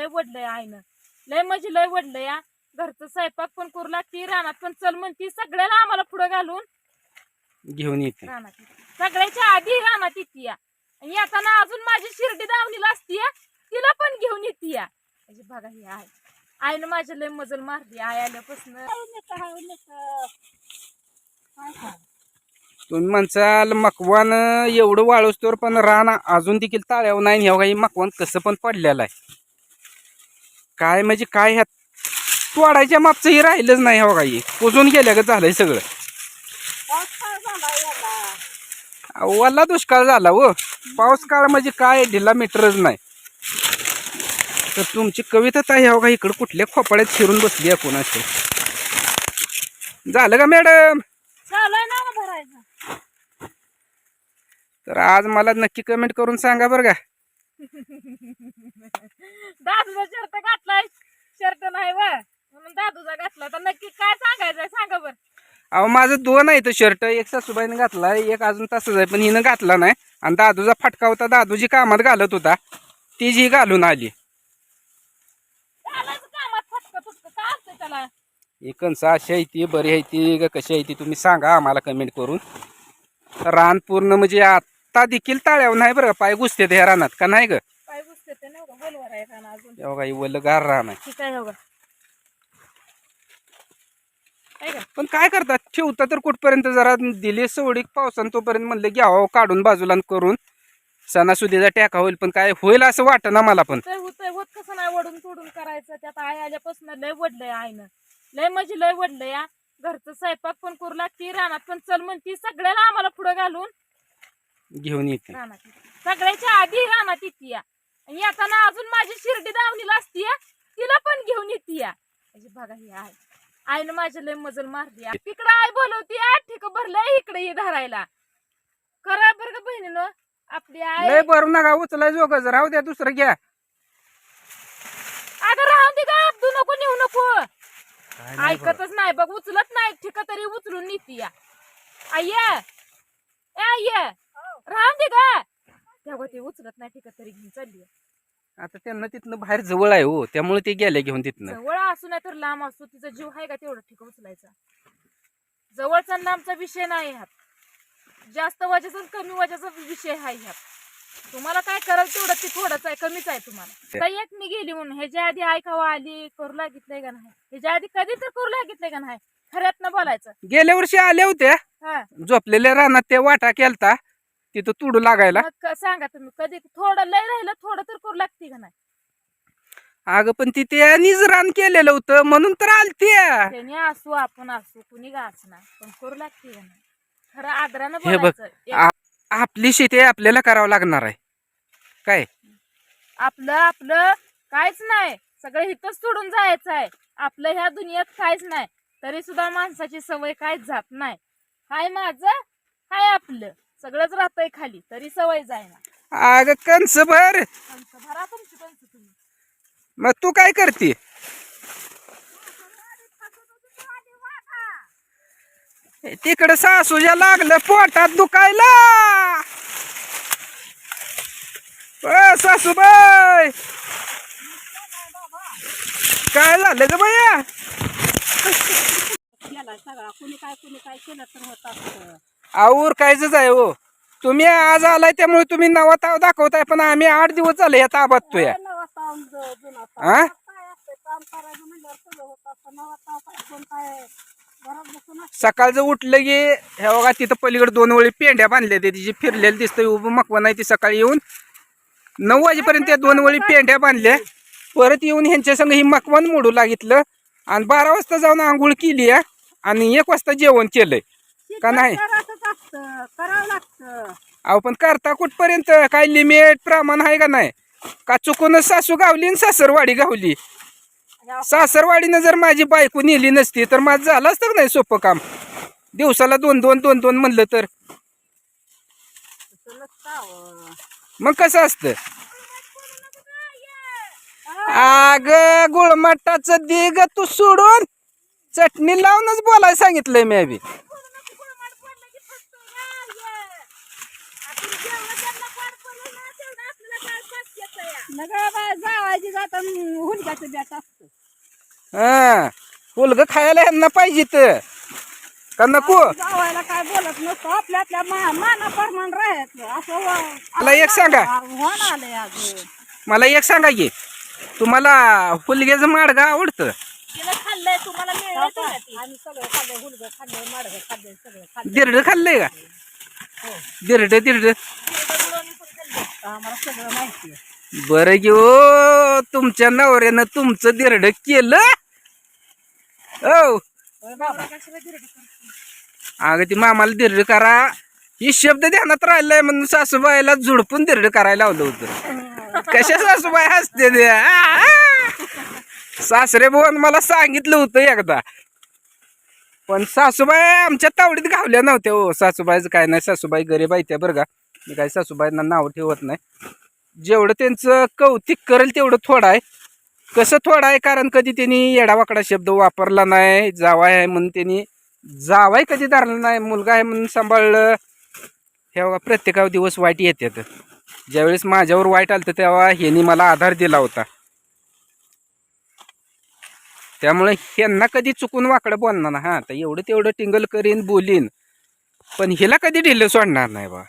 लय वडलंय आईनं. लय म्हणजे लय वडलंय या घरचं स्वयंपाक पण करू लागती रानात पण चल म्हणती सगळ्याला आम्हाला पुढे घालून. घेऊन येते. रानात येते. सगळ्याच्या आधी रानात येते या आणि येताना अजून माझी शिर्डी दावणीला असती या तिला पण घेऊन येते या म्हणजे बघा ही आहे आईनं माझ्या लय मजल मारली आई आल्यापासून. तुम्ही म्हणसाल मकवान एवढं वाळूस्तोवर पण रान अजून देखील ताळ्यावर नाही ह्या काही मकवान कसं पण पडलेलं आहे. काय म्हणजे काय ह्यात? तोडायच्या मागचं हे राहिलंच नाही ह्या काही कुजून गेल्या का झालंय सगळं वल्ला दुष्काळ झाला व पाऊस काळ म्हणजे काय? ढिला मीटरच नाही. तर तुमची कविता ताई ह्या का इकडं कुठल्या खोपाड्यात शिरून बसली आहे कोणाची झालं का मॅडम? भरायचं. तर आज मला नक्की कमेंट करून सांगा बरं का. दादूचा शर्ट घातलाय. शर्ट नाही व. म्हणून दादूचा घातला तर नक्की काय सांगायचंय सांगा बर. अहो माझं दोन आहे तर शर्ट. एक सासूबाईने घातला एक अजून तसंच आहे पण हिनं घातला नाही. आणि दादूचा फटका होता. दादूजी कामात घालत होता. ती जी घालून आली. घालायचं कामात फटक फुटक. काय असतं त्याला? ही कणसं अशी आहे ती बरी आहे ती. का कशी आहे ती तुम्ही सांगा आम्हाला कमेंट करून. रान पूर्ण म्हणजे आता देखील ताळ्यावर नाही बरं का? पाय घुसते ह्या रानात का नाही ग? गुसते ते नाही आहे ना अजून. गार रान आहे. ठीक आहे हो काय का? पण काय करतात? ठेवता तर कुठपर्यंत? जरा दिली सवडी पावसानं तोपर्यंत म्हणलं घ्यावं काढून बाजूला करून सणासुदीचा टॅका होईल पण काय होईल असं वाटतं ना मला पण ते होत कसं नाही वडून तोडून करायचं. त्यात आई आल्यापासून लय वडलंय आईनं. लय म्हणजे लय वडलंय या घरचं स्वयंपाक पण करू लागती रानात पण चल म्हणती सगळ्याला आम्हाला पुढे घालून घेऊन येते. रानात. सगळ्याच्या आधी रानात येते या. आणि येताना अजून माझी शिर्डी दावणीला असती या. तिला पण घेऊन येते या. म्हणजे बघा ही आहे आईनं माझ्या लय मजल मारली या. तिकडं आई बोलवती या ठिक भरलंय इकडे ये धरायला. करा बरं का बहिणीनं आपली आई लय बरं नका उचलाय जोगच राहू द्या दुसरं घ्या. अगं राहून दे का तू नको नेऊ नको. ऐकतच नाही बघ उचलत नाही ठिक तरी उचलून नेती या. आय आय राहून दे का तेव्हा ते उचलत नाही ठिक तरी घेऊन चालली आता त्यांना तिथनं बाहेर जवळ आहे हो. त्यामुळे ते गेले घेऊन तिथनं. जवळ असू नाही तर लांब असू. तिचा जीव आहे का तेवढं ठिक उचलायचा. जवळचा आणि लांबचा विषय नाही ह्यात. जास्त वजाचा आणि कमी वजाचा विषय आहे ह्यात. तुम्हाला काय कराल तेवढं ते थोडंच आहे कमीच आहे तुम्हाला. तर एक मी गेली म्हणून. ह्याच्या आधी ऐकावं आली करू लागितलंय का नाही? ह्याच्या आधी कधी तर करू लागितलंय का नाही? खऱ्यातनं बोलायचं. गेल्या वर्षी आल्या होत्या. हा. झोपलेल्या रानात ते वाटा केलता. तिथं तुडू लागायला? मग क- सांगा तुम्ही कधी थोडं लय राहिलं थोडं तर करू लागते का नाही? अगं पण ती त्यांनीच रान केलेलं होतं म्हणून तर आलती. त्याने असू आपण असू कुणी का नाही पण करू लागते का नाही? खरं आदरानं हे बघ, बोलायचं एक आ- आपली शेती आपल्याला करावं लागणार आहे. काय? आपलं आपलं काहीच नाही. सगळं हिथंच सोडून जायचं आहे. आपलं ह्या दुनियात काहीच नाही. तरी सुद्धा माणसाची सवय काहीच जात नाही. हाय माझं हाय आपलं. सगळंच राहतंय खाली तरी सवय जायना. अगं कंस भर. भरा तुमची तुम्ही. मग तू काय करते? तिकडं सासूच्या लागलं पोटात दुखायला. अ, सासूबाई. काय झालं ग बाया सगळा. कुणी काय कुणी काय केलं तर होत असतं. आऊर कायच आहे हो. तुम्ही आज आलाय त्यामुळे तुम्ही नवा ताव दाखवताय पण आम्ही आठ दिवस झाले या ताबात तो या हा सकाळचं उठलं की हे बघा तिथं पलीकडे दोन वेळी पेंड्या बांधल्या ते तिची फिरलेली दिसतं उभं मकवा नाही ती सकाळी येऊन. नऊ वाजेपर्यंत त्या दोन वेळी पेंड्या बांधल्या. परत येऊन ह्यांच्या संग ही मकवान मोडू लागितलं. आणि बारा वाजता जाऊन आंघोळ केली आणि एक वाजता जेवण केलंय. का नाही? करावं लागतं. अहो पण करता कुठपर्यंत? काय लिमिट प्रमाण आहे का नाही? का चुकूनच सासू गावली आणि सासरवाडी गावली? सासरवाडीनं जर माझी बायको नेली नसती तर माझं झालं असतं का नाही सोपं काम? दिवसाला दोन दोन दोन दोन म्हणलं तर. मग कसं असतं? आग गुळमटाचं दिग तू सोडून चटणी लावूनच बोलायला सांगितलंय मी बी जावायची जाता हुलक्याचं बेट असतं. हा फुलग खायला यांना पाहिजे तर का नको? जावायला काय बोलत नसतं आपल्या आपल्या मा माना परमान राहायचं. असं वा- मला एक सांगा. होऊन आलंय अजून. मला एक सांगा की तुम्हाला फुलग्याचं माडगं आवडतं? तिला खाल्लंय तुम्हाला मिळलं तेवढं ते. आम्ही सगळं खाल्लं हुलगं खाल्लं माडगं खाल्लं सगळं खाल्लं दिरड खाल्लंय का? दिरड दिरड. आम्हाला सगळं माहिती आहे. बरं ओ तुमच्या नवऱ्यानं तुमचं दिरड केलं? हो अगं ती मामाला दिरड करा. ही शब्द ध्यानात राहिलाय म्हणून सासूबाईला झुडपून दिरड करायला लावलं होतं. कशा सासूबाई हसते सासरे भवन मला सांगितलं होतं एकदा. पण सासूबाई आमच्या तावडीत घावल्या नव्हत्या हो. सासूबाईचं काय नाही सासूबाई गरीब आहे त्या बरं का. मी काय सासूबाईंना नाव ठेवत नाही. जेवढं त्यांचं कौतिक करेल तेवढं थोडं आहे. कसं थोडं आहे? कारण कधी त्यांनी येडावाकडा शब्द वापरला नाही जावाय आहे म्हणून त्यांनी जावाय कधी धरला नाही मुलगा आहे म्हणून सांभाळलं. हे बघा प्रत्येकावर दिवस वाईट येतात. ज्यावेळेस माझ्यावर वाईट आलं तेव्हा ह्यांनी मला आधार दिला होता. त्यामुळे ह्यांना कधी चुकून वाकडं बोलणार ना हा तर एवढं तेवढं टिंगल करीन बोलीन. पण हिला कधी ढिलं सोडणार नाही बा.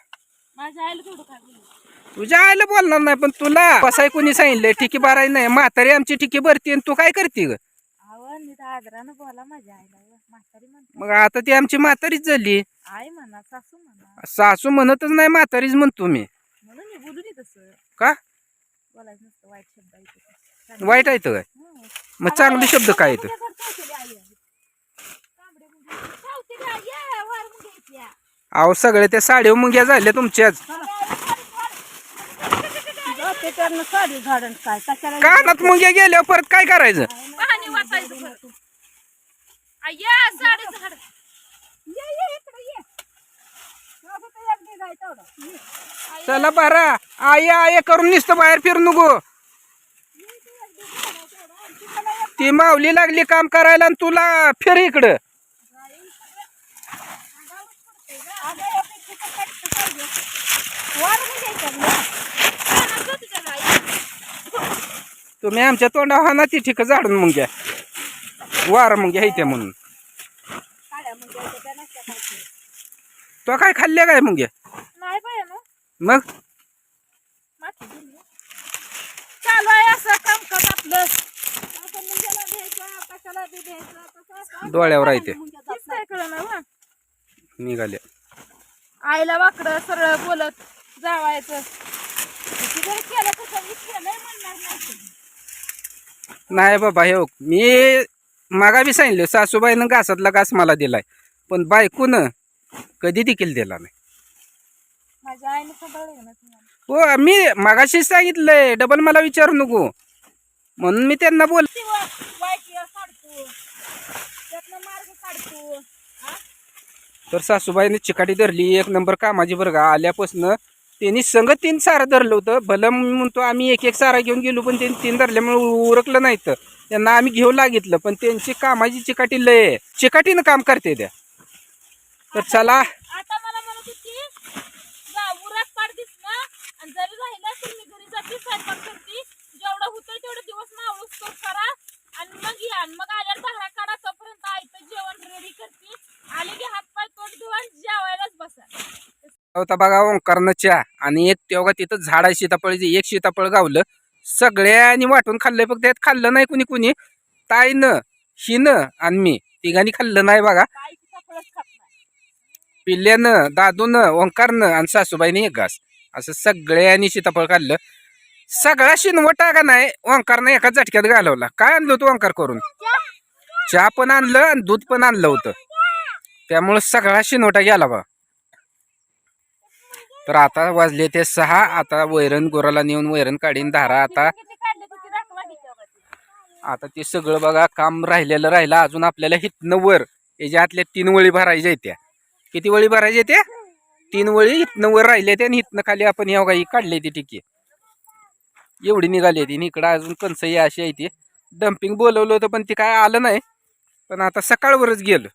तुझ्या आईला बोलणार नाही पण तुला बसाय कोणी सांगितलंय? ठिकी भराय नाही म्हातारी आमची ठिकी भरती आणि तू काय करते ग? अहो नीट आदरानं बोला माझ्या आईला व. म्हातारी म्हणतो. मग आता ती आमची म्हातारीच झाली. आई म्हणा सासू म्हणा. सासू म्हणतच नाही म्हातारीच म्हणतो मी. म्हणून मी बोलू नये तसं का? बोलायचं नसतं वाईट शब्द ऐकत वाईट आहे तर काय? मग चांगले शब्द काय येतं अहो सगळे त्या साडीव मुंग्या झाल्या तुमच्याच. झाडण काय? कशाला कानात मुंग्या गेल्यावर परत काय करायचं? पाणी वाचायचं परत. अय्या साडी झाड. ये ये इकडे ये. बाबा तर एक निघाय तेवढं. ये. चला बारा. आई आई करून नुसतं बाहेर फिरू नको. ती माऊली लागली काम करायला आणि तुला फिर इकडं. अगं, एक एक म्हणजे ना. तुम्ही आमच्या तोंडावर हा ना ती ठिक झाडून मुंग्या वार मुंग्या त्या म्हणून. काळ्या म्हणजे याच्या त्या नसत्या खायच्या. तो काय खाल्ल्या काय नाही मग. चालू आहे असं काम कर आपलं. डोळ्यावर आहे ते. निघाले आईला वाकडं सरळ बोलत जावायचं. केलं कसं मी केलंय म्हणणार नाही. नाही बाबा हे मी मागा बी सांगितलं सासूबाईनं घासातला घास मला दिलाय पण बायकून कधी देखील दिला नाही. माझ्या आईने सांभाळलं ना तुम्हाला हो मी मागाशीच सांगितलंय डबल मला विचारू नको. म्हणून मी त्यांना बोल ती वा- वाईट वेळ काढतो. त्यातनं मार्ग काढतो. हा? तर सासूबाईने चिकाटी धरली एक नंबर कामाची बरं का आल्यापासनं त्यांनी संगत तीन सारं धरलं होतं. भलं मी म्हणतो आम्ही एक एक सारा घेऊन गेलो पण त्यांनी तीन धरल्यामुळे उरकलं नाही तर. त्यांना आम्ही घेऊ लागितलं पण त्यांची कामाची चिकाटी लय आहे. चिकाटीनं काम करते त्या. तर चला आता मला म्हणत होती जा उरात पाड दिस ना आणि जरी राहिलं तर मी घरी जाते स्वयंपाक करते जेवढं होतं तेवढं दिवस मावळूस तो करा आणि मग या आणि मग आल्यावर दहा काढा तोपर्यंत आईचं जेवण रेडी करते आले की हातपाय तोंड धुवा जेवायलाच बसा होता बघा ओंकारनं चहा आणि एक तेव्हा तिथं झाड आहे सीताफळीचे एक सीताफळ गावलं. सगळ्यांनी वाटून खाल्लंय फक्त त्यात खाल्लं नाही कुणी कुणी. ताईनं हिनं आणि मी. तिघांनी खाल्लं नाही बघा. पिल्ल्यानं दादूनं ओंकारनं आणि सासूबाईने एक घास. असं सगळ्यांनी सीताफळ खाल्लं. सगळा शिनवटा का नाही ओंकारनं एका झटक्यात घालवला. काय आणलं होतं ओंकार करून? चहा पण आणलं आणि दूध पण आणलं होतं. त्यामुळं सगळा शिनवटा गेला बा. तर आता वाजले ते सहा. आता वैरण गोराला नेऊन वैरण काढीन धारा. आता आता ते सगळं बघा काम राहिलेलं राहिलं. अजून आपल्याला हितनं वर याच्या आतल्या तीन वळी भरायच्या त्या. किती वळी भरायच्या त्या? तीन वळी हितनं वर राहिल्या त्या आणि हितनं खाली आपण या काही काढले ती टिकी. एवढी निघाली ती इकडं अजून कणसही अशी आहे ती. डम्पिंग बोलवलं होतं पण ती काय आलं नाही. पण आता सकाळवरच गेलं.